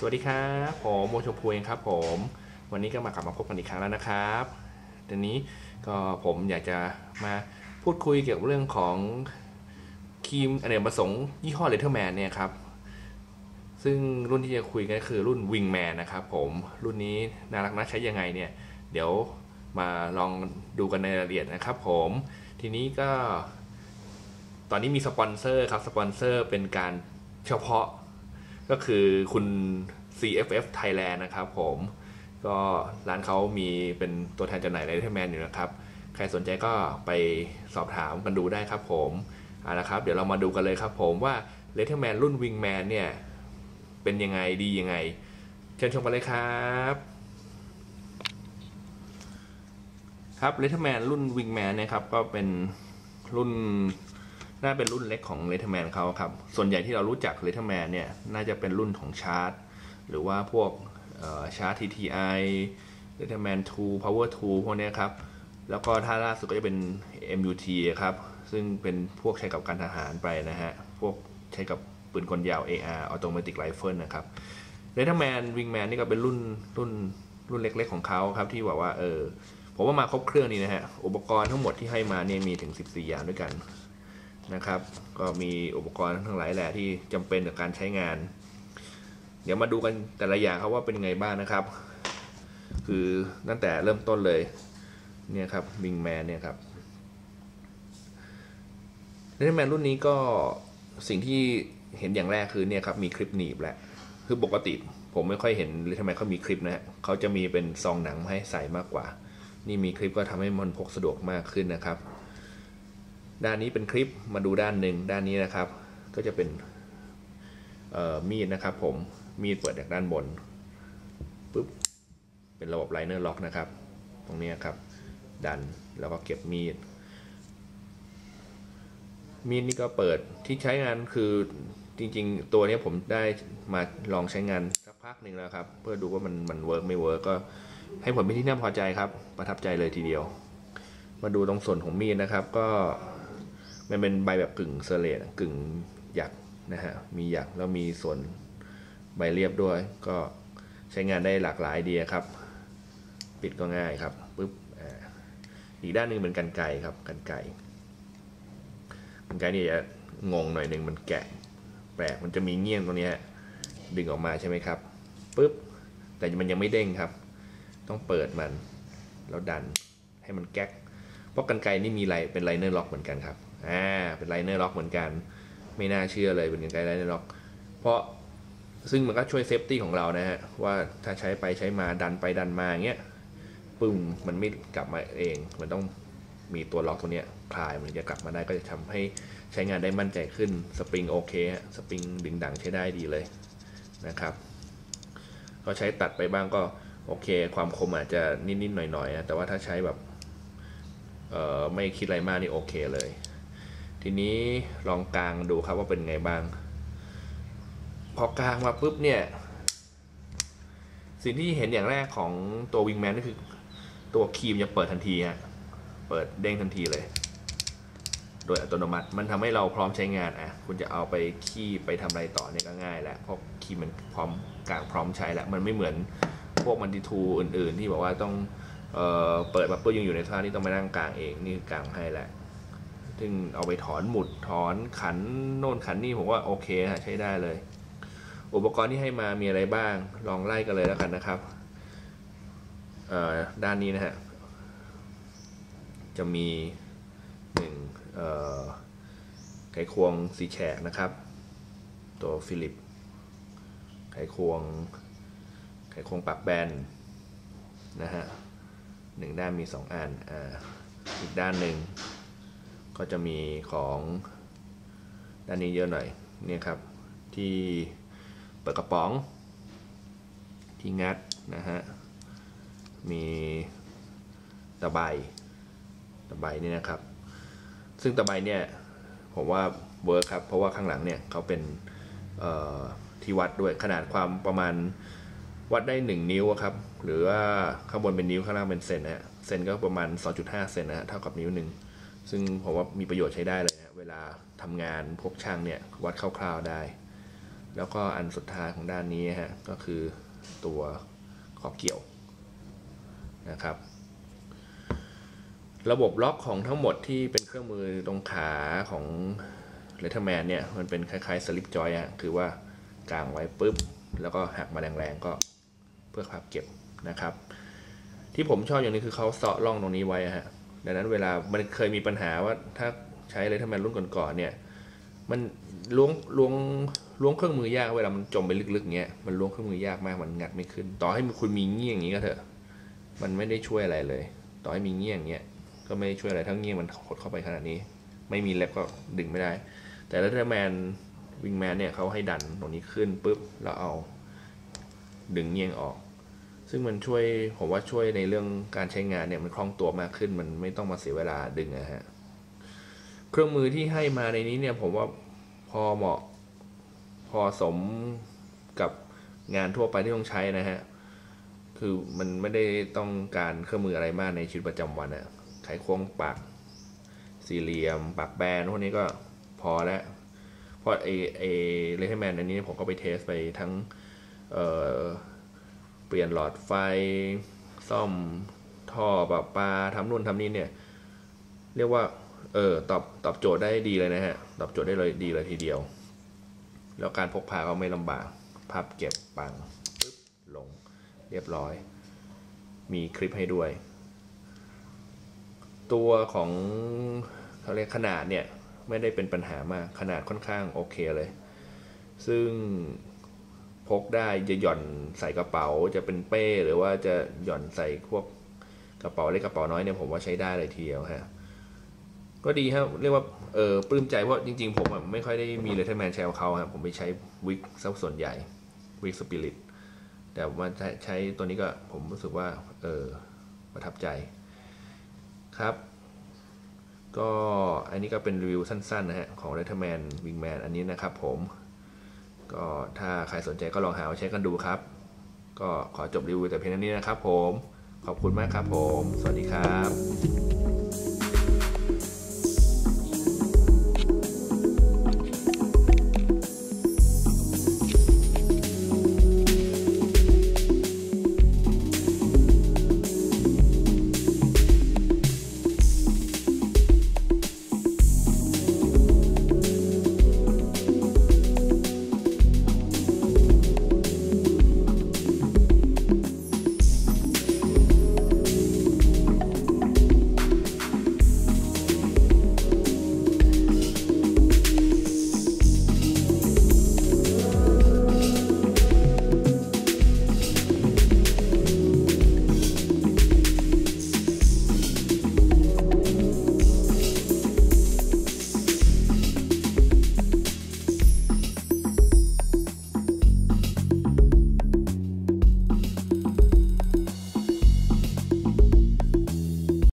สวัสดีครับผมโมชมพูเองครับผม วันนี้ก็มากลับมาพบกันอีกครั้งแล้วนะครับทีนี้ก็ผมอยากจะมาพูดคุยเกี่ยวกับเรื่องของครีมอเนกประสงค์ยี่ห้อเลเทอร์แมนเนี่ยครับ ซึ่งรุ่นที่จะคุยกันคือรุ่น Wingman นะครับผมรุ่นนี้น่ารักน่าใช้ยังไงเนี่ย เดี๋ยวมาลองดูกันในรายละเอียดนะครับผมทีนี้ก็ ตอนนี้มีสปอนเซอร์ครับสปอนเซอร์เป็นการเฉพาะ ก็คือคุณ CFF Thailand นะครับผมก็ร้านเขามีเป็นตัวแทนจำหน่ายเลเทอร์แมนอยู่นะครับ ใครสนใจก็ไปสอบถามกันดูได้ครับผมเอาละครับเดี๋ยวเรามาดูกันเลยครับผมว่าเลเทอร์แมนรุ่น Wingman เนี่ยเป็นยังไงดียังไง เชิญชมกันเลยครับครับเลเทอร์แมนรุ่น Wingman นะครับก็เป็นรุ่น น่าเป็นรุ่นเล็กของเลเทอร์แมนเขาครับ ส่วนใหญ่ที่เรารู้จักเลเทอร์แมนเนี่ยน่าจะเป็นรุ่นของชาร์ตหรือว่าพวกชาร์ต TTI เลเทอร์แมน2 Power 2 พวกนี้ครับ แล้วก็ถ้าล่าสุดก็จะเป็น MUT ครับ ซึ่งเป็นพวกใช้กับการทหารไปนะฮะ พวกใช้กับปืนกลยาว AR Automatic Rifle นะครับเลเทอร์แมนวิงแมนนี่ก็เป็นรุ่นรุ่นรุ่นเล็กๆของเขาครับที่บอกว่าเออผมว่ามาครบเครื่องนี่นะฮะ อุปกรณ์ทั้งหมดที่ให้มาเนี่ยมีถึง 14 อย่างด้วยกัน นะครับ ก็มีอุปกรณ์ทั้งหลายแหละที่จำเป็นกับการใช้งาน เดี๋ยวมาดูกันแต่ละอย่างครับว่าเป็นไงบ้างนะครับ คือตั้งแต่เริ่มต้นเลยเนี่ยครับวิงแมนเนี่ยครับเนแมนรุ่นนี้ก็สิ่งที่เห็นอย่างแรกคือเนี่ยครับมีคลิปหนีบแหละคือปกติผมไม่ค่อยเห็นทำไมเขามีคลิปนะฮะเขาจะมีเป็นซองหนังให้ใส่มากกว่า นี่มีคลิปก็ทำให้มันพกสะดวกมากขึ้นนะครับ ด้านนี้เป็นคลิปมาดูด้านหนึ่งด้านนี้นะครับ ก็จะเป็นมีดนะครับ ผมมีดเปิดจากด้านบนปุ๊บเป็นระบบไลเนอร์ล็อกนะครับ ตรงนี้ครับ ดันแล้วก็เก็บมีด มีดนี่ก็เปิดที่ใช้งานคือจริง ๆ ตัวนี้ผมได้มาลองใช้งานสักพักหนึ่งแล้วครับ เพื่อดูว่ามันมันเวิร์กไม่เวิร์กก็ให้ผลเป็นที่น่าพอใจครับ ประทับใจเลยทีเดียว มาดูตรงส่วนของมีดนะครับ ก็ มันเป็นใบแบบกึ่งเซเลตกึ่งหยักนะฮะมีหยักแล้วมีส่วนใบเรียบด้วย ก็ใช้งานได้หลากหลายดีครับ ปิดก็ง่ายครับปุ๊บอ,อีกด้านหนึ่งเป็นกันไกครับกันไกกันไกนี่จะงงหน่อยหนึ่งมันแกะแปลกมันจะมีเงี้ยงตรงนี้ดึงออกมาใช่ไหมครับปุ๊บแต่มันยังไม่เด้งครับ ต้องเปิดมัน แล้วดันให้มันแก๊กเพราะกันไกนี่มีไลเป็นไลเนอร์ล็อกเหมือนกันครับ อ่าเป็นไลเนอร์ล็อกเหมือนกัน ไม่น่าเชื่อเลยเป็นกันไกไลเนอร์ล็อกเพราะซึ่งมันก็ช่วยเซฟตี้ของเรานะฮะ ว่าถ้าใช้ไปใช้มาดันไปดันมาเงี้ยปึ้งมันไม่กลับมาเอง มันต้องมีตัวล็อกตัวเนี้ยคลายมันจะกลับมาได้ก็จะทำให้ใช้งานได้มั่นใจขึ้นสปริงโอเคฮะสปริงดึงดังใช้ได้ดีเลยนะครับ ก็ใช้ตัดไปบ้างก็โอเค ความคมอาจจะนิดๆหน่อยๆนะแต่ว่าถ้าใช้แบบไม่คิดอะไรมากนี่โอเคเลย ทีนี้ลองกลางดูครับว่าเป็นไงบ้าง พอกลางมาปุ๊บเนี่ย สิ่งที่เห็นอย่างแรกของตัววิงแมนก็คือ ตัวครีมจะเปิดทันทีฮะเปิดเด้งทันทีเลย โดยอัตโนมัติมันทำให้เราพร้อมใช้งานอะ คุณจะเอาไปขี้ไปทำอะไรต่อเนี่ยก็ง่ายแหละเพราะครีมมันพร้อมกลางพร้อมใช้แล้วมันไม่เหมือนพวกมันติทูอื่น ๆ ที่บอกว่าต้องเออเปิดมาปุ๊บยังอยู่ในท่าที่ต้องไปนั่งกลางเองนี่กลางให้แหละ ซึ่งเอาไปถอนหมุดถอนขันโน่นขันนี่ผมว่าโอเคฮะใช้ได้เลย อุปกรณ์ที่ให้มามีอะไรบ้าง ลองไล่กันเลยแล้วกันนะครับด้านนี้นะฮะ จะมีหนึ่งไขควงสีแฉกนะครับ ตัวฟิลิป ไขควง ไขควงปากแบนนะฮะหนึ่งด้านมีสองอันออีกด้านหนึ่ง ก็จะมีของด้านนี้เยอะหน่อยเนี่ยครับที่เปิดกระป๋อง ที่งัดนะฮะมีตะไบตะไบนี่นะครับ ซึ่งตะไบเนี่ยผมว่าเวิร์คครับเพราะว่าข้างหลังเนี่ยเขาเป็นที่วัดด้วยขนาดความประมาณวัดได้ 1 นิ้วครับ หรือว่าข้างบนเป็นนิ้วข้างล่างเป็นเซนนะฮะเซนก็ประมาณ 2.5 เซนนะฮะเท่ากับนิ้วหนึ่ง ซึ่งผมว่ามีประโยชน์ใช้ได้เลยนะเวลาทำงานพวกช่างเนี่ยวัดคร่าวๆได้ แล้วก็อันสุดท้ายของด้านนี้ฮะก็คือตัวขอบเกี่ยวนะครับ ระบบล็อกของทั้งหมดที่เป็นเครื่องมือตรงขาของเลเทอร์แมนเนี่ยมันเป็นคล้ายๆสลิปจอยอะคือว่ากางไว้ปุ๊บ แล้วก็หักมาแรงๆก็เพื่อพับเก็บนะครับ ที่ผมชอบอย่างนี้คือเขาเซาะร่องตรงนี้ไว้ฮะ ดังนั้นเวลามันเคยมีปัญหาว่าถ้าใช้เลเทอร์แมนรุ่นก่อนๆเนี่ย มันล้วงล้วงล้วงเครื่องมือยากเวลามันจมไปลึกๆเงี้ยมันล้วงเครื่องมือยากมากมันงัดไม่ขึ้น ต่อให้คุณมีเงี้ยอย่างนี้ก็เถอะ มันไม่ได้ช่วยอะไรเลย ต่อให้มีเงี้ยอย่างเงี้ยก็ไม่ได้ช่วยอะไรทั้งเงี้ยมันหดเข้าไปขนาดนี้ ไม่มีเล็บก็ดึงไม่ได้ แต่แล้วถ้าแมนวิงแมนเนี่ยเขาให้ดันตรงนี้ขึ้นปุ๊บแล้วเอา ดึงเงี้ยงออก ซึ่งมันช่วยผมว่าช่วยในเรื่องการใช้งานเนี่ยมันคล่องตัวมากขึ้น มันไม่ต้องมาเสียเวลาดึงนะฮะเครื่องมือที่ให้มาในนี้เนี่ยผมว่าพอเหมาะพอสมกับงานทั่วไปที่ต้องใช้นะฮะคือมันไม่ได้ต้องการเครื่องมืออะไรมากในชีวิตประจำวันอะไขควงปากสี่เหลี่ยมปากแบนพวกนี้ก็พอแล้วเพราะเอเอเลเทแมนอันนี้ผมก็ไปเทสไปทั้งเอ่อ เปลี่ยนหลอดไฟ ซ่อมท่อประปาทำนู่นทำนี่เนี่ย เรียกว่า เออตอบตอบโจทย์ได้ดีเลยนะฮะ ตอบโจทย์ได้เลยดีเลยทีเดียว แล้วการพกพาก็ไม่ลำบาก พับเก็บปังปึ๊บลงเรียบร้อย มีคลิปให้ด้วย ตัวของเขาเรียกขนาดเนี่ย ไม่ได้เป็นปัญหามากขนาดค่อนข้างโอเคเลย ซึ่ง พกได้จะหย่อนใส่กระเป๋าจะเป็นเป้ หรือว่าจะหย่อนใส่พวกกระเป๋าเล็กกระเป๋าน้อยเนี่ยผมว่าใช้ได้เลยทีเดียวฮะก็ดีครับเรียกว่าเออปลื้มใจเพราะจริง ๆ ผมอะไม่ค่อยได้มีเลเทอร์แมนใช้ของเขาครับผมไปใช้วิกซะส่วนใหญ่วิกสปิริตแต่ว่าใช้ตัวนี้ก็ผมรู้สึกว่าเออประทับใจครับ ก็อันนี้ก็เป็นรีวิวสั้นๆนะฮะของ Letterman Wingman อันนี้นะครับผม ก็ถ้าใครสนใจก็ลองหามาใช้กันดูครับ ก็ขอจบรีวิวแต่เพียงเท่านี้นะครับผม ขอบคุณมากครับผม สวัสดีครับ